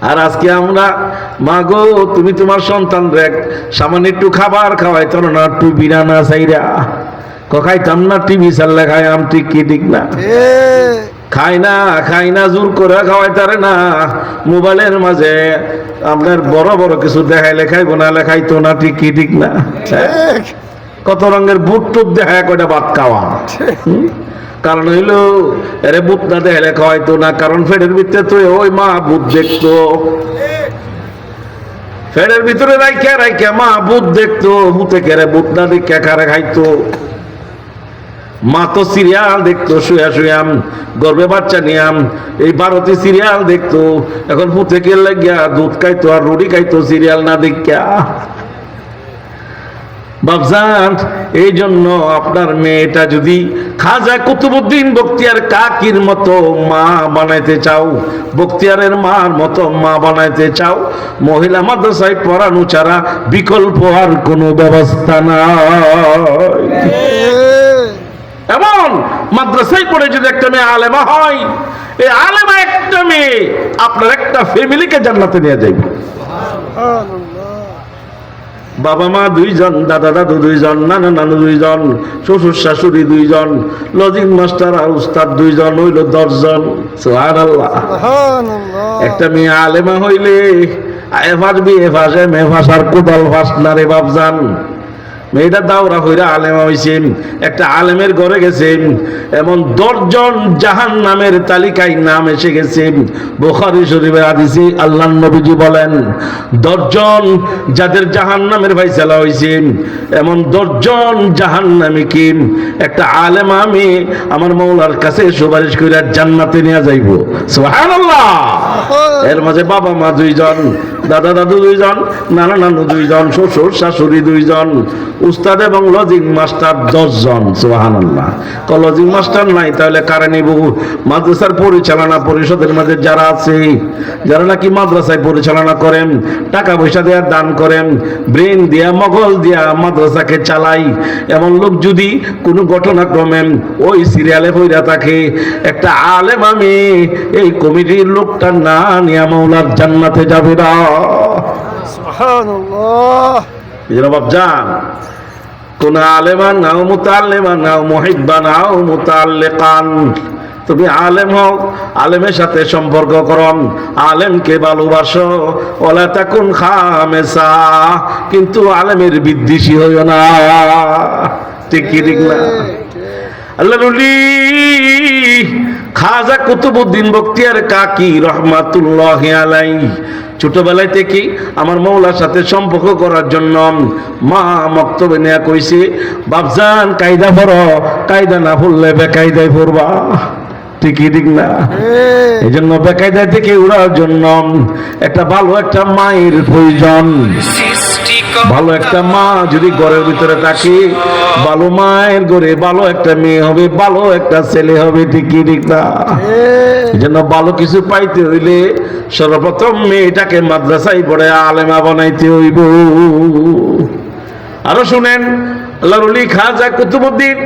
আর আজকে আমরা মা গো তুমি তোমার সন্তান দেখ সামান্য একটু খাবার খাওয়াই তোর না একটু বিরানা চাইরা কখাইতাম না টিভি চাললে খাই আম ঠিক কি ঠিক না? খাই না খাই না জোর করে খাওয়াই তারে না। মোবাইলের মাঝে আপনার বড় বড় কিছু দেখাইলে খাইবো না লেখাইতো না ঠিক কি ঠিক না? কত রঙের বুট টুট দেখায় কয়টা ভাত খাওয়া? কারণ হইল এরে বুট না দেখাইলে খাওয়াইতো না, কারণ ফেডের ভিতরে তো ওই মা বুট দেখতো। ফেডের ভিতরে রাইখা রাইখা মা বুট দেখতো। বুতে কেরে বুট না দেখে কারে খাইতো। মা তো সিরিয়াল দেখতো, শুয়া শুয়াম, গর্বে বাচ্চা নিয়াম। এই ভারতে সিরিয়াল দেখতো। এখন পুঁতে লাগিয়া দুধ খাইতো আর রুটি খাইতো সিরিয়াল না দেখিয়া? বাবজান এই জন্য আপনার মেয়েটা যদি খাজা কুতুবুদ্দিন বক্তিয়ার কাকির মতো মা বানাইতে চাও বক্তিয়ারের মার মতো মা বানাইতে চাও, মহিলা মাদ্রাসায় পড়ানো ছাড়া বিকল্প আর কোনো ব্যবস্থা নাই। এমন, মাদ্রাসায় পড়ে যদি একটা মেয়ে আলেমা হয়, এই আলেমা একটা মেয়ে আপনার একটা ফ্যামিলিকে জান্নাতে নিয়ে যাইবে। বাবা মা দুইজন দাদা দাদু দুইজন নানা নানু দুইজন শ্বশুর শাশুড়ি দুইজন লজিক মাস্টার আর উস্তাদ দুইজন হইল দশজন। আল্লাহ একটা মেয়ে আলেমা হইলে এফাস ফাঁস বি এফাস ফাঁস এম এফাস ফাঁস আর কোদাল ফাস না রে বাপজান। মেয়েটা দাওরা হইরা আলেমা হইছেন একটা আলেমের ঘরে গেছেন এমন দশজন জাহান নামের তালিকায় নাম এসে গেছেন বোখারি শরীফের আদিসি আল্লাহ নবীজি বলেন, দশজন যাদের জাহান নামের ফাইসালা হয়েছেন এমন দশজন জাহান নামে কি? একটা আলেম আমি আমার মৌলার কাছে সুপারিশ করে জান্নাতে নিয়ে যাইব। এর মাঝে বাবা মা দুইজন, দাদা দাদু দুইজন, নানা নানু দুইজন, শ্বশুর শাশুড়ি দুইজন উস্তাদ এবং লজিং মাস্টার দশজন, সুবহানাল্লাহ। তো লজিং মাস্টার নাই, তাহলে কারে নিব? মাদ্রাসার পরিচালনা পরিষদের মাঝে যারা আছে, যারা নাকি মাদ্রাসায় পরিচালনা করেন, টাকা পয়সা দেওয়ার দান করেন, ব্রেন দিয়া মগল দিয়া, মাদ্রাসাকে চালাই, এমন লোক যদি কোনো ঘটনাক্রমে ওই সিরিয়ালে হইরা থাকে, একটা আলেম আমি, এই কমিটির লোকটা না নিয়া মৌলার জান্নাতে যাবে না। জনাব যান। কোন আলেমান নাও মুতালেমান নাও মহিব্বা নাও মুতালেকান তুমি আলেম হও, আলেমের সাথে সম্পর্ক করন, আলেমকে ভালোবাসো ওলা তাকুন খামেসা, কিন্তু আলেমের বিদ্বেষী হইও না। ঠিক কি ঠিক না? আল্লাহ খাজা কুতুবুদ্দিন বক্তিয়ার কাকি রহমাতুল্লাহ আলাই। ছোটবেলায় থেকে আমার মৌলার সাথে সম্পর্ক করার জন্য মা মক্তবে নেয়া কইছে, বাপজান, কায়দা ভর কায়দা না ভুললে বেকায়দায় পড়বা। ঠিকই ঠিক না। এই। জন্য বেকায়দায় থেকে উড়ার জন্য। একটা ভালো একটা মায়ের প্রয়োজন। ভালো একটা মা যদি ঘরের ভিতরে থাকে ভালো মায়ের ঘরে ভালো একটা মেয়ে হবে ভালো একটা ছেলে হবে ঠিকই ঠিক না। জন্য ভালো কিছু পাইতে হইলে সর্বপ্রথম মেয়েটাকে মাদ্রাসায় পড়ে আলেমা বানাইতে হইব। আরও শুনেন কুতুবুদ্দিন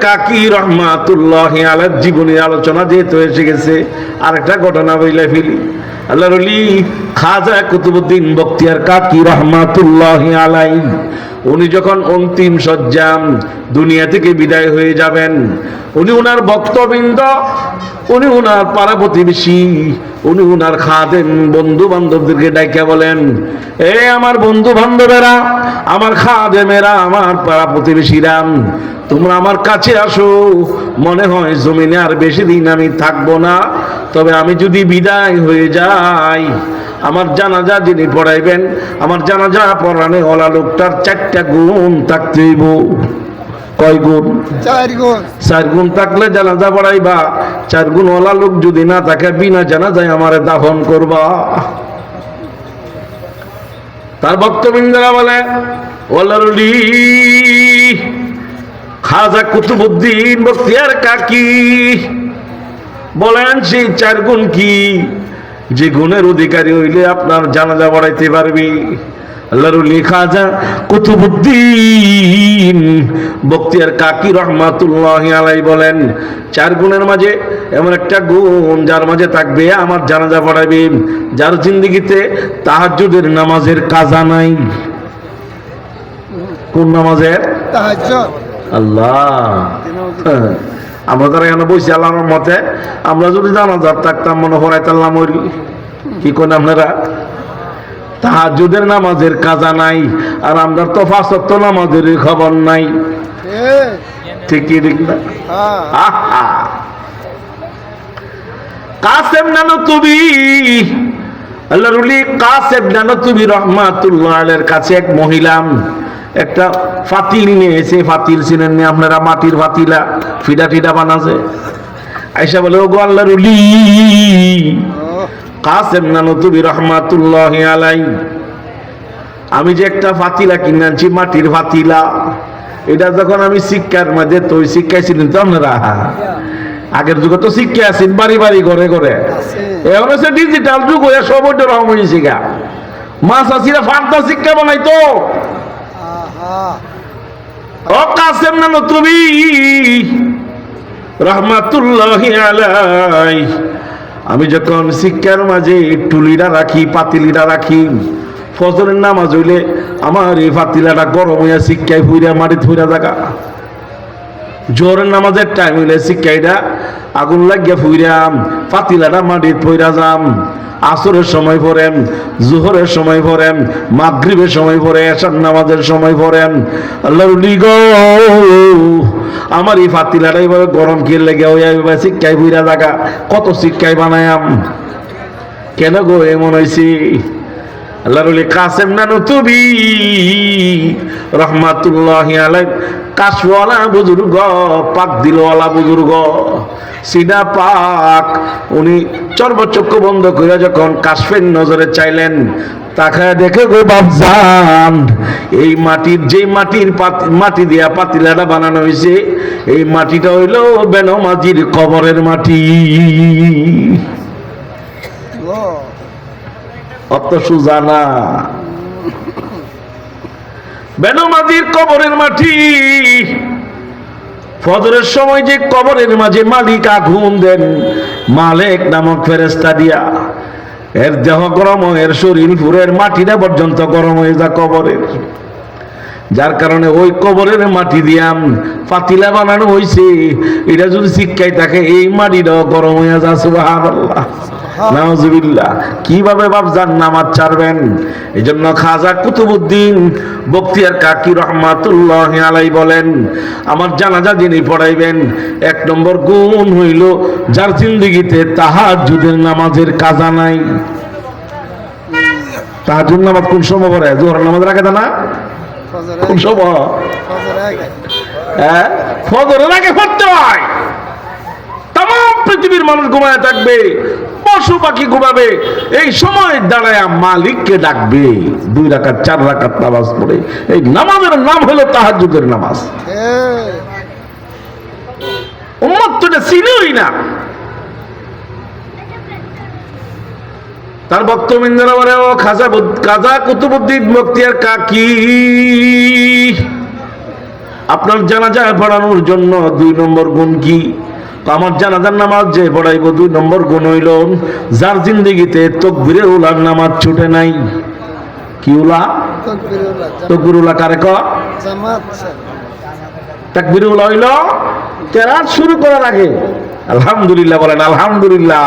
কাকি আলোচনা যেহেতু গেছে ঘটনা কুতুবুদ্দিন কাকি উনি যখন অন্তিম সজ্জাম দুনিয়া থেকে বিদায় হয়ে যাবেন, উনি উনার ভক্তবৃন্দ, উনি উনার পাড়া প্রতিবেশী উনি উনার খাদেন বন্ধু বান্ধবদেরকে ডাইকা বলেন, এ আমার বন্ধু বান্ধবেরা আমার খাদেমেরা, আমার পাড়া প্রতিবেশীরা, তোমরা আমার কাছে আসো, মনে হয় জমিনে আর বেশি দিন আমি থাকব না, তবে আমি যদি বিদায় হয়ে যাই, আমার জানাজা যিনি পড়াইবেন, আমার জানাজা পড়ানে ওলা লোকটার চারটা গুণ থাকতে হইব। কয় গুণ চার গুণ চার গুণ থাকলে জানাজা পড়াইবা চার গুণ ওলা লোক যদি না থাকে বিনা জানাজায় আমারে দাফন করবা। তার ভক্তবৃন্দরা বলে ওলারুলি খাজা কুতুবুদ্দিন বক্তিয়ার কাকি? বলেন সেই চার গুণ কি? যে গুণের অধিকারী হইলে আপনার জানাজা বাড়াইতে পারবি? আল্লাহর খাজা কুতুবুদ্দিন। বক্তিয়ার কাকি রহমাতুল্লাহ আলাই বলেন চার গুণের মাঝে এমন একটা গুণ যার মাঝে থাকবে আমার জানাজা পড়াবে। যার জিন্দিগিতে তাহাজ্জুদের নামাজের কাজা নাই। কোন নামাজের? আল্লাহ। আমরা তারা এখানে বসে আল্লাহর মতে আমরা যদি জানাজার থাকতাম মনে হরাইতাল্লাম ওই কি কোন আপনারা? তাহাজুদের নামাজের কাজা নাই আর আমরা তো ফাঁসত্ব নামাজের খবর নাই। ঠিক। ঠিক না? হ্যাঁ। কাসেম নানো তুমি আল্লাহ রুলি কাসেম নানো তুমি রহমাতুল্লাহ কাছে এক মহিলা একটা ফাতিল নিয়েছে ফাতিল ছিলেন নি আপনারা মাটির ফাতিলা ফিডা ফিডা বানাছে। আইসা বলে ও গো কাসেম নানো তুমি রহমাতুল্লাহ আলাই। আমি যে একটা ফাতিলা কিনেছি মাটির ফাতিলা। এটা যখন আমি শিক্ষার মাঝে তো শিক্ষাইছিলেন তো আপনারা? আগের যুগে তো শিক্ষা আছেন বাড়ি বাড়ি ঘরে ঘরে। এখন হচ্ছে ডিজিটাল যুগ হয়ে সব ওইটা রকম হয়েছে গা। মাছ আসিরা ফার্দা শিক্ষা বানাইতো ও কাসেম নানো তুমি রহমাতুল্লাহ আলাই। আমি যখন শিক্ষার মাঝে টুলিরা রাখি পাতিলিরা রাখি, ফজরের নামাজ হইলে আমার এই পাতিলাটা গরম হইয়া শিক্ষায় ফুইরা মাটি ফুইরা থাকা জোরের নামাজের টাইম হইলে শিক্ষাইটা আগুন লাগিয়া ফুইরাম পাতিলাটা মাটির ফুইরা যাম। আসরের সময় পড়েন জোহরের সময় পড়েন মাগরিবের সময় পড়ে এসার নামাজের সময় পড়েন উলি গো, আমার এই ফাতিলাটা এইভাবে গরম খেয়ে লেগে ওই শিক্ষায় ফুইরা থাকা কত শিক্ষায় বানায়াম। কেন গো এমন হয়েছি আল্লাহর ওলি কাসেম নানু তুমি রহমাতুল্লাহ কাশওয়ালা বুজুর্গ, পাক দিলওয়ালা বুজুর্গ, সিনা পাক, উনি চর্বচক্ষু বন্ধ করে যখন কাশফের নজরে চাইলেন তাকে দেখে গো বাপজান, এই মাটির যে মাটির মাটি দিয়া পাতিলাটা বানানো হয়েছে এই মাটিটা হইল বেনমাজির কবরের মাটি। অত সুজানা বেনমাজির কবরের মাটি ফজরের সময় যে কবরের মাঝে দেন, মালেক নামক ফেরেস্তা দিয়া, এর দেহ গরম এর শরীর পুরের মাটিটা পর্যন্ত গরম হয়ে যা কবরের। যার কারণে ওই কবরের মাটি দিয়াম পাতিলা বানানো হয়েছে এটা যদি শিক্ষায় থাকে, এই মাটিটাও গরম হয়ে যা সুবহানাল্লাহ। নাউজুবিল্লাহ কীভাবে বাপজান নামাজ ছাড়বেন? এই জন্য খাজা কুতুবুদ্দিন বক্তিয়ার কাকি রহমাতুল্লাহ আলাই বলেন আমার জানাজা যিনি পড়াইবেন এক নম্বর গুণ হইল যার জিন্দিগিতে তাহার যুদের নামাজের কাজা নাই। তাহাজ্জুদ নামাজ কোন সময় পড়ে? জোহর নামাজ রাখে তা না? কোন সময়? হ্যাঁ? ফজরের আগে পড়তে হয়। পৃথিবীর মানুষ ঘুমায় থাকবে, পশু পাখি ঘুমাবে, এই সময় দাঁড়ায় মালিককে ডাকবে। দুই রাকাত, চার রাকাত নামাজ পড়ে। এই নামাজের নাম হলো তাহাজ্জুদের নামাজ। উম্মত তো না। তার বক্তব্য ইন্দিরা বলে, ও খাজা পড়ানোর জন্য দুই নম্বর গুণ কি? আমার জানাজার নামাজ যে পড়াইব দুই নম্বর গুণ হইল, যার জিন্দিগিতে তকবিরে উলার নামাজ ছুটে নাই। কি উলা? তকবির উলা কারে জামাত তাকবিরুল হইল, কেরাত শুরু করার আগে। আলহামদুলিল্লাহ বলেন, আলহামদুলিল্লাহ।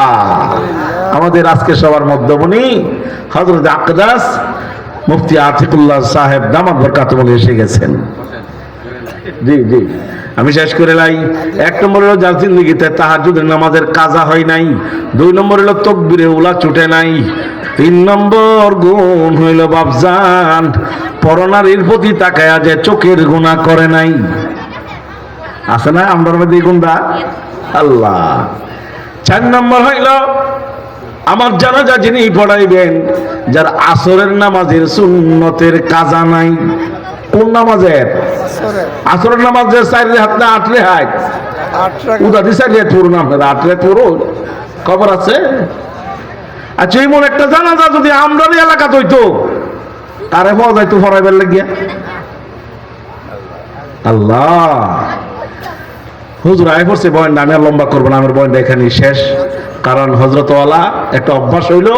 আমাদের আজকে সবার মধ্যমণি হজরত আকদাস মুফতি আতিকুল্লাহ সাহেব দামাত বরকাত বলে এসে গেছেন। জি জি। আমি শেষ করে লাই। এক নম্বর হলো যার জিন্দগিতে তাহাজুদের নামাজের কাজা হয় নাই। দুই নম্বর হলো তকবিরে উলা ছুটে নাই। তিন নম্বর গুণ হইল বাবজান পরনারীর প্রতি তাকায়া যে চোখের গুণা করে নাই। আছে না আমরার মধ্যে গুণটা? আল্লাহ। চার নম্বর হইল আমার জানাজা যিনি পড়াইবেন, যার আসরের নামাজের সুন্নতের কাজা নাই। কোন নামাজের? আসরে। আসরের নামাজের চাইলে হাত না আটলে হাত উদাদি চাইলে পড়ুন আপনারা আটলে পড়ুন খবর আছে? আচ্ছা এমন একটা জানাজা যদি আমরার এলাকা হইতো কারে পাওয়া যায় তো ফরাইবার লাগিয়া। আল্লাহ। হুজুর আয় করছে বয়নটা আমি আর লম্বা করব না আমার বয়নটা এখানেই শেষ। কারণ হজরতওয়ালা একটা অভ্যাস হইল,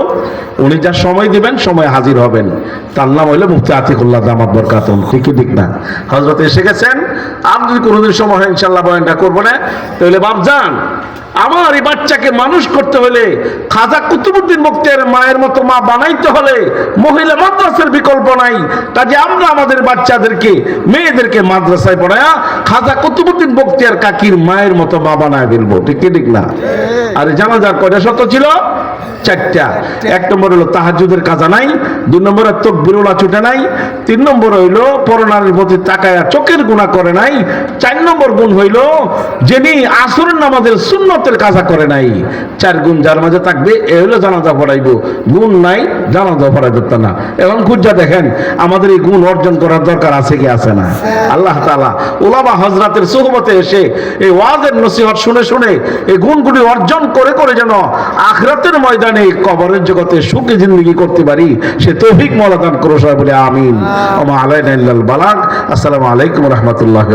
উনি যা সময় দিবেন, সময় হাজির হবেন। তার নাম হইল মুফতি আতিকুল্লাহ দামাত বরকাতুন। ঠিকই ঠিক না? হজরত এসে গেছেন আপনি যদি কোনোদিন সময় হয় ইনশাল্লাহ বয়ানটা করব না। তাহলে বাপজান আমার এই বাচ্চাকে মানুষ করতে হলে খাজা কুতুবুদ্দিন মুক্তের মায়ের মতো মা বানাইতে হলে মহিলা মাদ্রাসার বিকল্প নাই। কাজে আমরা আমাদের বাচ্চাদেরকে মেয়েদেরকে মাদ্রাসায় পড়ায়া খাজা কুতুবুদ্দিন বক্তিয়ার কাকির মায়ের মতো মা বানায় ফেলব। ঠিক ঠিক না? আর জানাজার কয়টা শত ছিল? চারটা। এক নম্বর হলো তাহাজুদের কাজা নাই, দুই নম্বর তক বিরোলা ছুটে নাই, তিন নম্বর হইল পরনারীর প্রতি তাকায়া চোখের গুণা করে নাই, চার নম্বর গুণ হইল যিনি আসরের নামাজের সুন্নতের কাজা করে নাই। চার গুণ যার মাঝে থাকবে, এ হইল জানাজা পড়াইব। গুণ নাই, জানাজা পড়াই দিত না। এখন খুঁজা দেখেন, আমাদের এই গুণ অর্জন করার দরকার আছে কি আছে না? আল্লাহ তালা ওলামা হজরাতের সোহবতে এসে এই ওয়াজের নসিহত শুনে শুনে এই গুণগুলি অর্জন করে করে যেন আখরাতের ময়দানে কবরের জগতে সুখে জিন্দগি করতে পারি, সে তৌফিক মলাদান করো সবাই বলে আমিন। আমা আলাইনা ইল্লাল বালাগ। আসসালামু আলাইকুম রহমতুল্লাহ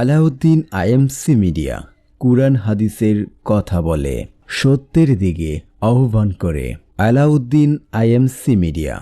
আলাউদ্দিন আইএমসি মিডিয়া, কুরআন হাদিসের কথা বলে, সত্যের দিকে আহ্বান করে, আলাউদ্দিন আইএমসি মিডিয়া।